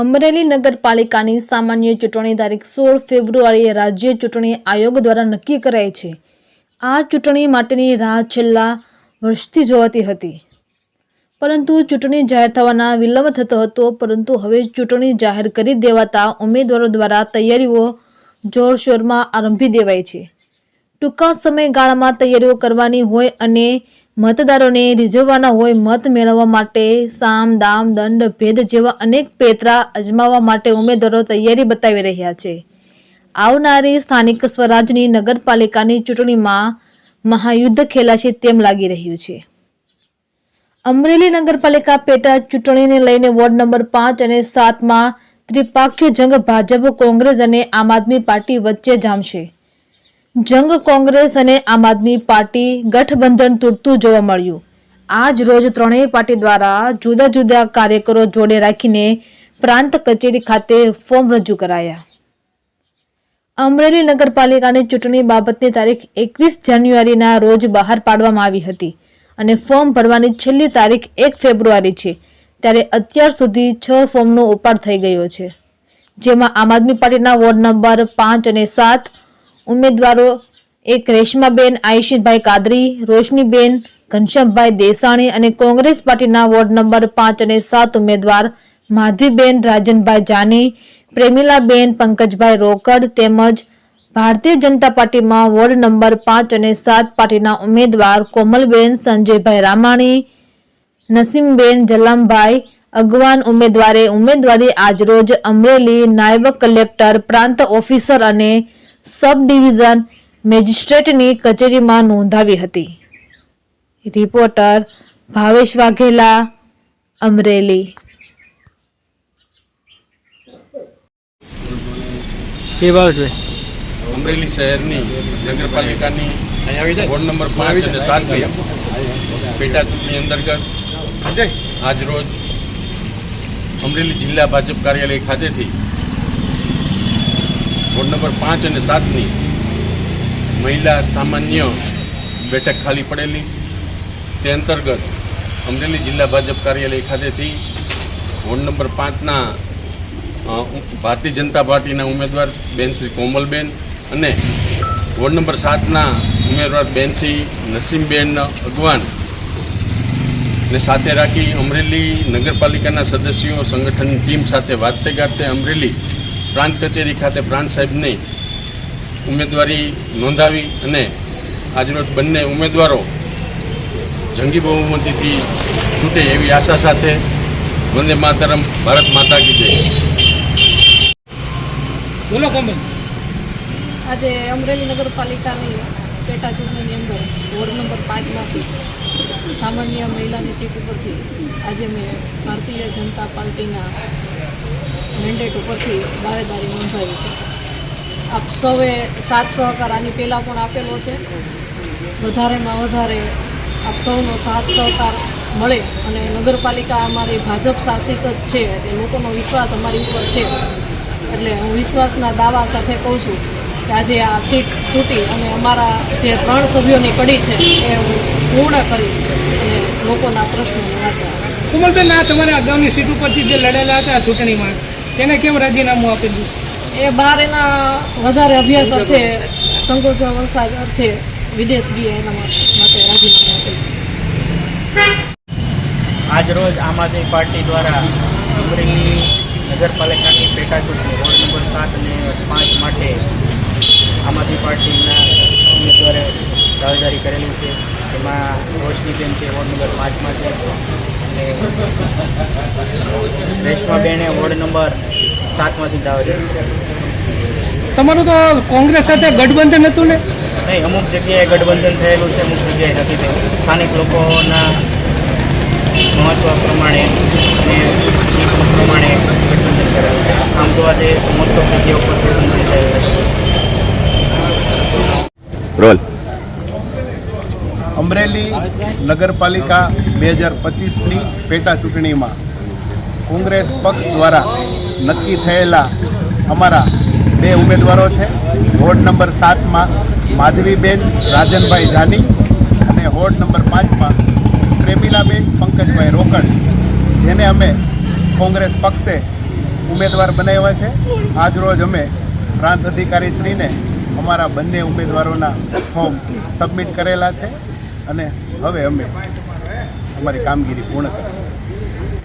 અમરેલી નગરપાલિકાની સામાન્ય ચૂંટણી તારીખ સોળ ફેબ્રુઆરીએ રાજ્ય ચૂંટણી આયોગ દ્વારા નક્કી કરાઈ છે. આ ચૂંટણી માટેની રાહ છેલ્લા વર્ષથી જોવાતી હતી. પરંતુ ચૂંટણી જાહેર થવાના વિલંબ થતો હતો, પરંતુ હવે ચૂંટણી જાહેર કરી દેવાતા ઉમેદવારો દ્વારા તૈયારીઓ જોરશોરમાં આરંભી દેવાઈ છે. ટૂંકા સમયગાળામાં તૈયારીઓ કરવાની હોય અને મતદારોને રીઝવવાના હોય મત મેળવવા માટે સામ, દામ, દંડ, ભેદ જેવા અનેક પેતરા અજમાવવા માટે ઉમેદવારો તૈયારી બતાવી રહ્યા છે. આવનારી સ્થાનિક સ્વરાજની નગરપાલિકાની ચૂંટણીમાં મહાયુદ્ધ ખેલાશે તેમ લાગી રહ્યું છે. અમરેલી નગરપાલિકા પેટા ચૂંટણીને લઈને વોર્ડ નંબર પાંચ અને સાતમાં ત્રિપાક્ષીય જંગ ભાજપ, કોંગ્રેસ અને આમ આદમી પાર્ટી વચ્ચે જામશે. જંગ કોંગ્રેસ અને આમ આદમી પાર્ટી ગઠબંધન તૂટતું જોવા મળ્યું. આજ રોજ ત્રણેય પાર્ટી દ્વારા જુદા જુદા કાર્યકરો જોડે રાખીને પ્રાંત કચેરી ખાતે ફોર્મ રજૂ કરાયા. અમરેલી નગરપાલિકાની ચૂંટણી બાબતની તારીખ એકવીસ જાન્યુઆરીના રોજ બહાર પાડવામાં આવી હતી અને ફોર્મ ભરવાની છેલ્લી તારીખ એક ફેબ્રુઆરી છે, ત્યારે અત્યાર સુધી છ ફોર્મનો ઉપાડ થઈ ગયો છે, જેમાં આમ આદમી પાર્ટીના વોર્ડ નંબર પાંચ અને સાત ઉમેદવારો એક રેશમાબેન આયુષીભાઈ કાદરી, રોશનીબેન, ઘનશ્યામભાઈ દેસાણી અને કોંગ્રેસ પાર્ટીના વોર્ડ નંબર પાંચ અને સાત ઉમેદવાર માધવીબેન, રાજનભાઈ જાની, પ્રેમિલાબેન, પંકજભાઈ રોકડ તેમજ ભારતીય જનતા પાર્ટીમાં વોર્ડ નંબર પાંચ અને સાત પાર્ટીના ઉમેદવાર કોમલબેન, સંજયભાઈ રામાણી, નસીમબેન, જલામભાઈ અગવાન ઉમેદવારે ઉમેદવારી આજરોજ અમરેલી નાયબ કલેક્ટર, પ્રાંત ઓફિસર અને સબ ડિવિઝન મેજિસ્ટ્રેટની કચેરીમાં નોંધાવી હતી. રિપોર્ટર ભાવેશ વાઘેલા અમરેલી. જય ભાવેશભાઈ. અમરેલી શહેરની નગરપાલિકાની વોર્ડ નંબર પાંચ અને સાતની પેટા ચૂંટણી અંતર્ગત આજરોજ અમરેલી જિલ્લા ભાજપ કાર્યાલય ખાતેથી વોર્ડ નંબર પાંચ અને સાતની મહિલા સામાન્ય બેઠક ખાલી પડેલી. તે અંતર્ગત અમરેલી જિલ્લા ભાજપ કાર્યાલય ખાતેથી વોર્ડ નંબર પાંચના ભારતીય જનતા પાર્ટીના ઉમેદવાર બેન શ્રી કોમલબેન અને વોર્ડ નંબર સાતના ઉમેદવાર બેન શ્રી નસીમબેન અગવાન ને સાથે રાખી અમરેલી નગરપાલિકાના સદસ્યો સંગઠનની ટીમ સાથે વાતે ગાતે અમરેલી પ્રાંત કચેરી ખાતે પ્રાંત સાહેબને ઉમેદવારી નોંધાવી અને આજરોજ બંને ઉમેદવારો જંગી બહુમતીથી છૂટે એવી આશા સાથે વંદે માતરમ ભારત માતા કી જય. બોલો કોમલ આજે અમરેલી નગરપાલિકાની પેટા ચૂંટણીની અંદર વોર્ડ નંબર પાંચમાંથી સામાન્ય મહિલાની સીટ ઉપરથી આજે મેં ભારતીય જનતા પાર્ટીના મેન્ડેટ ઉપરથી દાવેદારી નોંધાવી છે. આપ સૌએ સાથ સહકાર આની પહેલાં પણ આપેલો છે. વધારેમાં વધારે આપ સૌનો સાથ સહકાર મળે અને નગરપાલિકા અમારી ભાજપ શાસિત જ છે એટલે લોકોનો વિશ્વાસ અમારી ઉપર છે. એટલે હું વિશ્વાસના દાવા સાથે કહું છું કે આજે આ સીટ ચૂંટી અને અમારા જે ત્રણ સભ્યોની કડી છે એ હું પૂર્ણ કરીશ અને લોકોના પ્રશ્નો વાંચા કોમલબેન, આ તમારે અગાઉની સીટ ઉપરથી જે લડેલા હતા ચૂંટણીમાં તેને કેમ રાજીનામું આપેલું? એ બહાર એના વધારે અભ્યાસ અર્થે સંકોચો વરસાદ અર્થે વિદેશ ગયા એના માટે રાજીનામું આપેલ. છે આજરોજ આમ આદમી પાર્ટી દ્વારા અમરેલી નગરપાલિકાની પેટા ચૂંટણી વોર્ડ નંબર સાત અને પાંચ માટે આમ આદમી પાર્ટીના ઉમેદવારે દાવેદારી કરેલી છે જેમાં રોશનીબેન છે વોર્ડ નંબર પાંચમાં છે અને રેશમાબેને વોર્ડ નંબર સાતમાંથી છે. તમારું તો કોંગ્રેસ સાથે ગઠબંધન હતું ને? નહીં અમુક જગ્યાએ ગઠબંધન થયેલું છે અમુક જગ્યાએ નથી થયું. સ્થાનિક લોકોના મહત્ત્વ પ્રમાણે અને પ્રમાણે ગઠબંધન કરેલું છે. આમ જોવા જઈએ તો મોસ્ટ ઓફ જગ્યાઓ પર ગઠબંધન થયેલું છે. રોલ. અમરેલી નગરપાલિકા બે હજાર પચીસની પેટા ચૂંટણીમાં કોંગ્રેસ પક્ષ દ્વારા નક્કી થયેલા અમારા બે ઉમેદવારો છે. વોર્ડ નંબર સાતમાં માધવીબેન, રાજનભાઈ જાની અને વોર્ડ નંબર પાંચમાં પ્રેમિલાબેન, પંકજભાઈ રોકડ. જેને અમે કોંગ્રેસ પક્ષે ઉમેદવાર બનાવ્યા છે. આજરોજ અમે પ્રાંત અધિકારીશ્રીને અમારા બંને ઉમેદવારોના ફોર્મ સબમિટ કરેલા છે. અને હવે અમે અમારી કામગીરી પૂર્ણ કરી